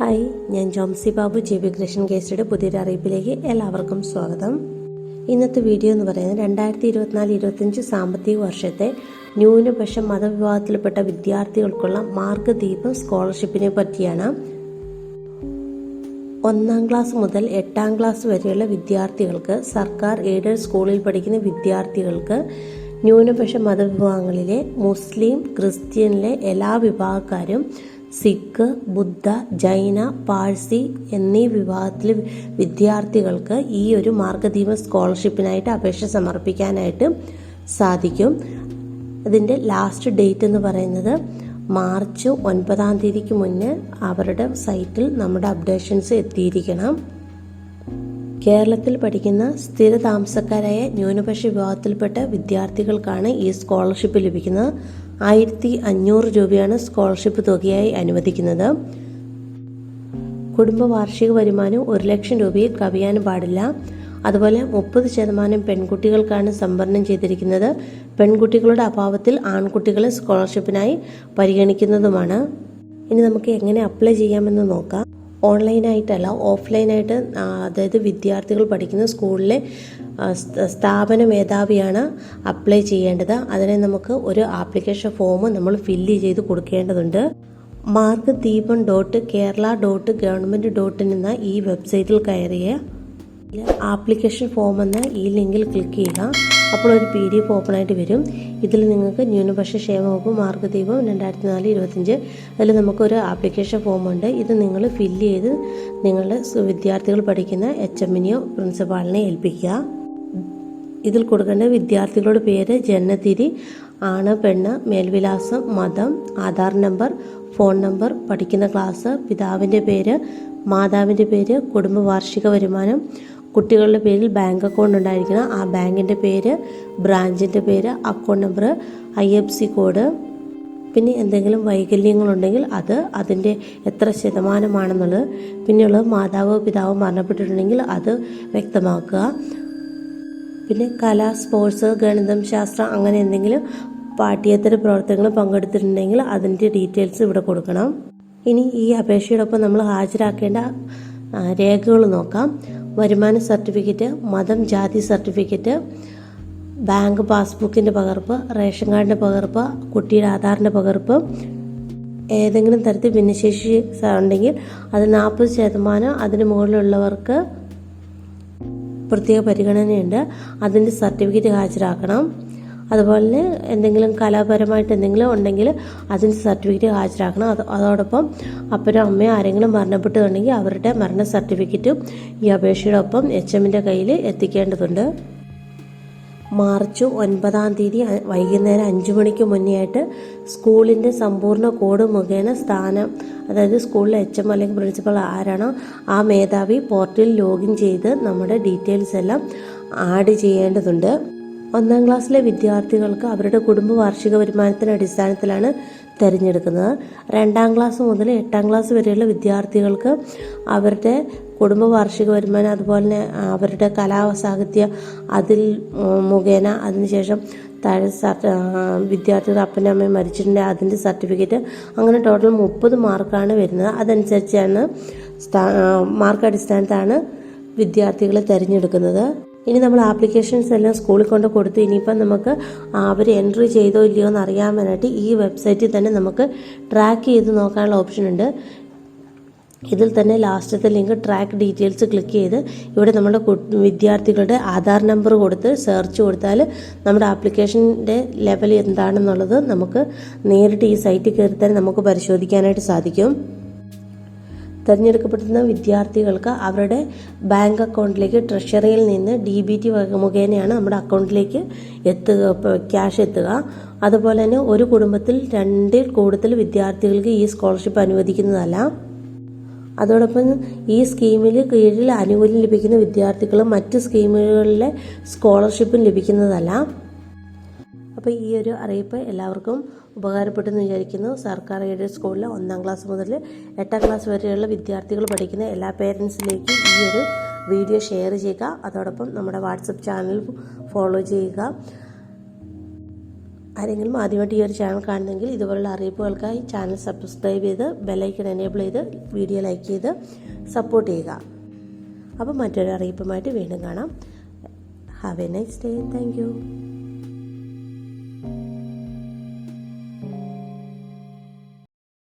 Hi ഞാൻ Jomsy Babu G B Krishnan കേസിയുടെ പുതിയൊരു അറിയിപ്പിലേക്ക് എല്ലാവർക്കും സ്വാഗതം. ഇന്നത്തെ വീഡിയോ എന്ന് പറയുന്നത് രണ്ടായിരത്തി ഇരുപത്തിനാല് ഇരുപത്തഞ്ച് സാമ്പത്തിക വർഷത്തെ ന്യൂനപക്ഷ മതവിഭാഗത്തിൽപ്പെട്ട വിദ്യാർത്ഥികൾക്കുള്ള മാർഗദീപം സ്കോളർഷിപ്പിനെ പറ്റിയാണ്. ഒന്നാം ക്ലാസ് മുതൽ എട്ടാം ക്ലാസ് വരെയുള്ള വിദ്യാർത്ഥികൾക്ക് സർക്കാർ എയ്ഡഡ് സ്കൂളിൽ പഠിക്കുന്ന വിദ്യാർത്ഥികൾക്ക് ന്യൂനപക്ഷ മതവിഭാഗങ്ങളിലെ മുസ്ലിം ക്രിസ്ത്യനിലെ എല്ലാ വിഭാഗക്കാരും സിഖ് ബുദ്ധ ജൈന പാഴ്സി എന്നീ വിഭാഗത്തിലെ വിദ്യാർത്ഥികൾക്ക് ഈ ഒരു മാർഗദീപ സ്കോളർഷിപ്പിനായിട്ട് അപേക്ഷ സമർപ്പിക്കാനായിട്ട് സാധിക്കും. അതിന്റെ ലാസ്റ്റ് ഡേറ്റ് എന്ന് പറയുന്നത് മാർച്ച് ഒൻപതാം തീയതിക്ക് മുന്നേ അവരുടെ സൈറ്റിൽ നമ്മുടെ അപ്ഡേഷൻസ് എത്തിയിരിക്കണം. കേരളത്തിൽ പഠിക്കുന്ന സ്ഥിര താമസക്കാരായ ന്യൂനപക്ഷ വിഭാഗത്തിൽപ്പെട്ട വിദ്യാർത്ഥികൾക്കാണ് ഈ സ്കോളർഷിപ്പ് ലഭിക്കുന്നത്. ആയിരത്തി അഞ്ഞൂറ് രൂപയാണ് സ്കോളർഷിപ്പ് തുകയായി അനുവദിക്കുന്നത്. കുടുംബ വാർഷിക വരുമാനം ഒരു ലക്ഷം രൂപയിൽ കവിയാനും പാടില്ല. അതുപോലെ മുപ്പത് ശതമാനം പെൺകുട്ടികൾക്കാണ് സംവരണം ചെയ്തിരിക്കുന്നത്. പെൺകുട്ടികളുടെ അഭാവത്തിൽ ആൺകുട്ടികളെ സ്കോളർഷിപ്പിനായി പരിഗണിക്കുന്നതുമാണ്. ഇനി നമുക്ക് എങ്ങനെ അപ്ലൈ ചെയ്യാമെന്ന് നോക്കാം. ഓൺലൈനായിട്ടല്ല ഓഫ്ലൈനായിട്ട് അതായത് വിദ്യാർത്ഥികൾ പഠിക്കുന്ന സ്കൂളിലെ സ്ഥാപന മേധാവിയാണ് അപ്ലൈ ചെയ്യേണ്ടത്. അതിനെ നമുക്ക് ഒരു ആപ്ലിക്കേഷൻ ഫോം നമ്മൾ ഫില്ല് ചെയ്ത് കൊടുക്കേണ്ടതുണ്ട്. Mark Deepam dot Kerala dot government dot എന്ന ഈ വെബ്സൈറ്റിൽ കയറിയ ആപ്ലിക്കേഷൻ ഫോം എന്ന ഈ ലിങ്കിൽ ക്ലിക്ക് ചെയ്യുക. അപ്പോൾ ഒരു പി ഡി എഫ് ഓപ്പൺ ആയിട്ട് വരും. ഇതിൽ നിങ്ങൾക്ക് ന്യൂനപക്ഷ ക്ഷേമ വകുപ്പ് മാർഗദീപം രണ്ടായിരത്തി നാല് ഇരുപത്തഞ്ച് അതിൽ നമുക്കൊരു ആപ്ലിക്കേഷൻ ഫോം ഉണ്ട്. ഇത് നിങ്ങൾ ഫില്ല് ചെയ്ത് നിങ്ങളുടെ വിദ്യാർത്ഥികൾ പഠിക്കുന്ന എച്ച് എമ്മിനെയോ പ്രിൻസിപ്പാളിനെ ഏൽപ്പിക്കുക. ഇതിൽ കൊടുക്കേണ്ട വിദ്യാർത്ഥികളുടെ പേര് ജനനതിരി ആണ് പെണ്ണ് മേൽവിലാസം മതം ആധാർ നമ്പർ ഫോൺ നമ്പർ പഠിക്കുന്ന ക്ലാസ് പിതാവിന്റെ പേര് മാതാവിന്റെ പേര് കുടുംബ വാർഷിക വരുമാനം കുട്ടികളുടെ പേരിൽ ബാങ്ക് അക്കൗണ്ട് ഉണ്ടായിരിക്കണം. ആ ബാങ്കിന്റെ പേര് ബ്രാഞ്ചിന്റെ പേര് account number I F C code പിന്നെ എന്തെങ്കിലും വൈകല്യങ്ങളുണ്ടെങ്കിൽ അത് അതിന്റെ എത്ര ശതമാനമാണെന്നുള്ളത് പിന്നെയുള്ളത് മാതാവോ പിതാവോ മരണപ്പെട്ടിട്ടുണ്ടെങ്കിൽ അത് വ്യക്തമാക്കുക. പിന്നെ കല സ്പോർട്സ് ഗണിതം ശാസ്ത്രം അങ്ങനെ എന്തെങ്കിലും പാഠ്യേതര പ്രവർത്തനങ്ങൾ പങ്കെടുത്തിട്ടുണ്ടെങ്കിൽ അതിന്റെ ഡീറ്റെയിൽസ് ഇവിടെ കൊടുക്കണം. ഇനി ഈ അപേക്ഷയോടൊപ്പം നമ്മൾ ഹാജരാക്കേണ്ട രേഖകൾ നോക്കാം. വരുമാന സർട്ടിഫിക്കറ്റ് മതം ജാതി സർട്ടിഫിക്കറ്റ് ബാങ്ക് പാസ്ബുക്കിന്റെ പകർപ്പ് റേഷൻ കാർഡിന്റെ പകർപ്പ് കുട്ടിയുടെ ആധാറിന്റെ പകർപ്പ് ഏതെങ്കിലും തരത്തിൽ ഭിന്നശേഷി ഉണ്ടെങ്കിൽ അത് നാൽപ്പത് ശതമാനം അതിന് മുകളിലുള്ളവർക്ക് പ്രത്യേക പരിഗണനയുണ്ട്. അതിന്റെ സർട്ടിഫിക്കറ്റ് ഹാജരാക്കണം. അതുപോലെ എന്തെങ്കിലും കലാപരമായിട്ട് എന്തെങ്കിലും ഉണ്ടെങ്കിൽ അതിന് സർട്ടിഫിക്കറ്റ് ഹാജരാക്കണം. അത് അതോടൊപ്പം അപ്പനും അമ്മയും ആരെങ്കിലും മരണപ്പെട്ടുണ്ടെങ്കിൽ അവരുടെ മരണ സർട്ടിഫിക്കറ്റും ഈ അപേക്ഷയുടെ ഒപ്പം എച്ച് എമ്മിന്റെ കയ്യിൽ എത്തിക്കേണ്ടതുണ്ട്. മാർച്ച് ഒൻപതാം തീയതി വൈകുന്നേരം അഞ്ച് മണിക്ക് മുന്നേ ആയിട്ട് സ്കൂളിന്റെ സമ്പൂർണ കോഡ് മുഖേന സ്ഥാനം അതായത് സ്കൂളിലെ എച്ച് എം അല്ലെങ്കിൽ പ്രിൻസിപ്പൾ ആരാണോ ആ മേധാവി പോർട്ടലിൽ ലോഗിൻ ചെയ്ത് നമ്മുടെ ഡീറ്റെയിൽസ് എല്ലാം ആഡ് ചെയ്യേണ്ടതുണ്ട്. ഒന്നാം ക്ലാസ്സിലെ വിദ്യാർത്ഥികൾക്ക് അവരുടെ കുടുംബ വാർഷിക വരുമാനത്തിന്റെ അടിസ്ഥാനത്തിലാണ് തിരഞ്ഞെടുക്കുന്നത്. രണ്ടാം ക്ലാസ് മുതൽ എട്ടാം ക്ലാസ് വരെയുള്ള വിദ്യാർത്ഥികൾക്ക് അവരുടെ കുടുംബ വാർഷിക വരുമാനം അതുപോലെ തന്നെ അവരുടെ കലാ സാഹിത്യ അതിൽ മുഖേന അതിനുശേഷം താഴെ വിദ്യാർത്ഥികൾ അപ്പനും അമ്മയും മരിച്ചിട്ടുണ്ട്. അതിന്റെ സർട്ടിഫിക്കറ്റ് അങ്ങനെ ടോട്ടൽ മുപ്പത് മാർക്കാണ് വരുന്നത്. അതനുസരിച്ചാണ് മാർക്ക് അടിസ്ഥാനത്താണ് വിദ്യാർത്ഥികളെ തിരഞ്ഞെടുക്കുന്നത്. ഇനി നമ്മൾ ആപ്ലിക്കേഷൻസ് എല്ലാം സ്കൂളിൽ കൊണ്ട് കൊടുത്ത് ഇനിയിപ്പം നമുക്ക് അവർ എൻട്രി ചെയ്തോ ഇല്ലയോ എന്ന് അറിയാൻ വേണ്ടിയിട്ട് ഈ വെബ്സൈറ്റിൽ തന്നെ നമുക്ക് ട്രാക്ക് ചെയ്ത് നോക്കാനുള്ള ഓപ്ഷൻ ഉണ്ട്. ഇതിൽ തന്നെ ലാസ്റ്റത്തെ ലിങ്ക് ട്രാക്ക് ഡീറ്റെയിൽസ് ക്ലിക്ക് ചെയ്ത് ഇവിടെ നമ്മുടെ വിദ്യാർത്ഥികളുടെ ആധാർ നമ്പർ കൊടുത്ത് സെർച്ച് കൊടുത്താൽ നമ്മുടെ ആപ്ലിക്കേഷന്റെ ലെവൽ എന്താണെന്നുള്ളത് നമുക്ക് നേരിട്ട് ഈ സൈറ്റിൽ കയറി തന്നെ നമുക്ക് പരിശോധിക്കാനായിട്ട് സാധിക്കും. തിരഞ്ഞെടുക്കപ്പെടുന്ന വിദ്യാർത്ഥികൾക്ക് അവരുടെ ബാങ്ക് അക്കൗണ്ടിലേക്ക് ട്രഷറിയിൽ നിന്ന് ഡി ബി ടി മുഖേനയാണ് നമ്മുടെ അക്കൗണ്ടിലേക്ക് എത്തുക ക്യാഷ് എത്തുക. അതുപോലെ തന്നെ ഒരു കുടുംബത്തിൽ രണ്ടിൽ കൂടുതൽ വിദ്യാർത്ഥികൾക്ക് ഈ സ്കോളർഷിപ്പ് അനുവദിക്കുന്നതല്ല. അതോടൊപ്പം ഈ സ്കീമിൽ കീഴിൽ ആനുകൂല്യം ലഭിക്കുന്ന വിദ്യാർത്ഥികളും മറ്റ് സ്കീമുകളിലെ സ്കോളർഷിപ്പും ലഭിക്കുന്നതല്ല. അപ്പോൾ ഈ ഒരു അറിയിപ്പ് എല്ലാവർക്കും ഉപകാരപ്പെട്ടെന്ന് വിചാരിക്കുന്നു. സർക്കാർ എയ്ഡഡ് സ്കൂളിൽ ഒന്നാം ക്ലാസ് മുതൽ എട്ടാം ക്ലാസ് വരെയുള്ള വിദ്യാർത്ഥികൾ പഠിക്കുന്ന എല്ലാ പേരൻസിലേക്കും ഈ ഒരു വീഡിയോ ഷെയർ ചെയ്യുക. അതോടൊപ്പം നമ്മുടെ വാട്സപ്പ് ചാനൽ ഫോളോ ചെയ്യുക. ആരെങ്കിലും ആദ്യമായിട്ട് ഈ ഒരു ചാനൽ കാണുന്നെങ്കിൽ ഇതുപോലുള്ള അറിയിപ്പുകൾക്കായി ചാനൽ സബ്സ്ക്രൈബ് ചെയ്ത് ബെല്ലൈക്കൺ എനേബിൾ ചെയ്ത് വീഡിയോ ലൈക്ക് ചെയ്ത് സപ്പോർട്ട് ചെയ്യുക. അപ്പോൾ മറ്റൊരു അറിയിപ്പുമായിട്ട് വീണ്ടും കാണാം. Have a nice day thank